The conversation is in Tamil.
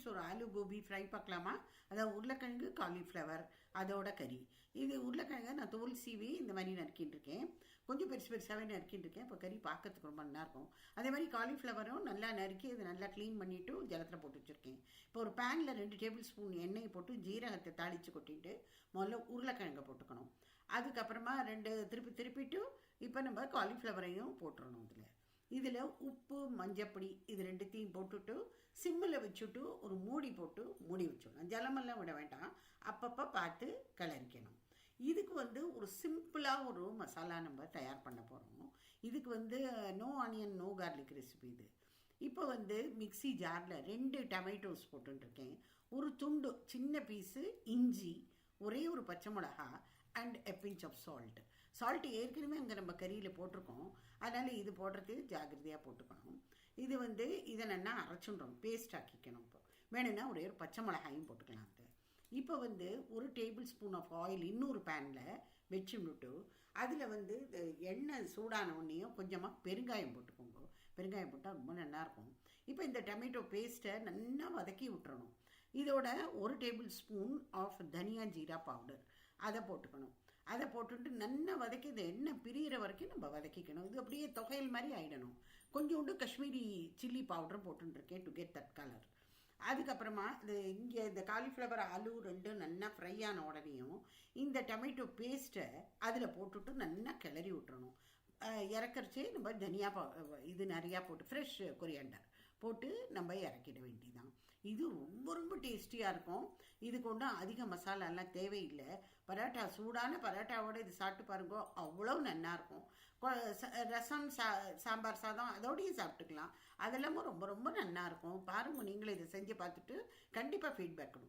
மினிட்ஸ் ஒரு ஆலு கோபி ஃப்ரை பார்க்கலாமா? அதாவது உருளைக்கிழங்கு காலிஃப்ளவர் அதோட கறி. இது உருளைக்கிழங்கை நான் தோல் சீவி இந்த மாதிரி நறுக்கிட்டு இருக்கேன். கொஞ்சம் பெருசு பெருசாகவே நறுக்கிட்டு இருக்கேன். இப்போ கறி பார்க்கறதுக்கு ரொம்ப நல்லாயிருக்கும். அதே மாதிரி காலிஃப்ளவரும் நல்லா நறுக்கி அதை நல்லா க்ளீன் பண்ணிவிட்டு ஜலத்தில் போட்டு வச்சுருக்கேன். இப்போ ஒரு பேனில் ரெண்டு டேபிள் ஸ்பூன் எண்ணெயை போட்டு ஜீரகத்தை தாளித்து கொட்டிட்டு முதல்ல உருளைக்கிழங்கை போட்டுக்கணும். அதுக்கப்புறமா ரெண்டு திருப்பி திருப்பிட்டு இப்போ நம்ம காலிஃப்ளவரையும் போட்டுடணும் இதில். இதில் உப்பு மஞ்சப்பொடி இது ரெண்டுத்தையும் போட்டுட்டு சிம்மில் வச்சுட்டு ஒரு மூடி போட்டு மூடி வச்சுடணும். ஜலமெல்லாம் விட வேண்டாம். அப்பப்போ பார்த்து கிளறிக்கணும். இதுக்கு வந்து ஒரு சிம்பிளாக ஒரு மசாலா நம்ம தயார் பண்ண போகிறோம் இதுக்கு வந்து no onion no garlic recipe இது. இப்போ வந்து மிக்ஸி ஜாரில் ரெண்டு டமேட்டோஸ் போட்டுருக்கேன் ஒரு துண்டு சின்ன பீஸு இஞ்சி ஒரே ஒரு பச்சை மிளகா and a pinch of salt salt ஏற்கனவே அங்கே நம்ம கறியில் போட்டிருக்கோம். அதனால் இது போடுறது ஜாகிரதையாக போட்டுக்கணும். இது வந்து இதை நல்லா அரைச்சுன்றோம் பேஸ்ட் ஆக்கிக்கணும் இப்போ. வேணும்னா ஒரே ஒரு பச்சை மிளகாயும் போட்டுக்கலாம் அது இப்போ வந்து ஒரு டேபிள் ஸ்பூன் ஆஃப் ஆயில் இன்னொரு பேனில் வச்சு விட்டு அதில் வந்து எண்ணெய் சூடான உடனேயும் கொஞ்சமாக பெருங்காயம் போட்டுக்கோங்க. பெருங்காயம் போட்டால் ரொம்ப நல்லாயிருக்கும் இப்போ இந்த டொமேட்டோ பேஸ்ட்டை நல்லா வதக்கி விட்டுறணும். இதோட ஒரு டேபிள் ஸ்பூன் ஆஃப் தனியா ஜீரா பவுடர் அதை போட்டுக்கணும். அதை போட்டுட்டு நல்லா வதக்கி இந்த எண்ணெய் பிரியிற வரைக்கும் நம்ம வதக்கிக்கணும். இது அப்படியே தொகையல் மாதிரி ஆயிடணும். கொஞ்சோண்டு காஷ்மீரி சில்லி பவுடரும் போட்டுருக்கேன் டு கெட் தட் கலர் அதுக்கப்புறமா இது இங்கே இந்த காலிஃப்ளவர் ஆலு ரெண்டும் நல்லா ஃப்ரை ஆன உடனேயும் இந்த டொமேட்டோ பேஸ்ட்டை அதில் போட்டுட்டு நல்லா கிளறி விட்டுறணும். இறக்கரிச்சு நம்ம தனியா இது நிறையா போட்டு ஃப்ரெஷ் கொரியாண்டர் போட்டு நம்ம இறக்கிட வேண்டியதான் இது ரொம்ப ரொம்ப டேஸ்டியாக இருக்கும். இதுக்கு ஒன்றும் அதிக மசாலாலாம் தேவையில்லை. பரோட்டா சூடான பரோட்டாவோட இது சாப்பிட்டு பாருங்க அவ்வளோ நல்லாயிருக்கும் ரசம் சா சாம்பார் சாதம் அதோடையும் சாப்பிட்டுக்கலாம். அதெல்லாமும் ரொம்ப ரொம்ப நல்லாயிருக்கும் இருக்கும். நீங்களும் இதை செஞ்சு பார்த்துட்டு கண்டிப்பாக ஃபீட்பேக் கொடுக்கும்.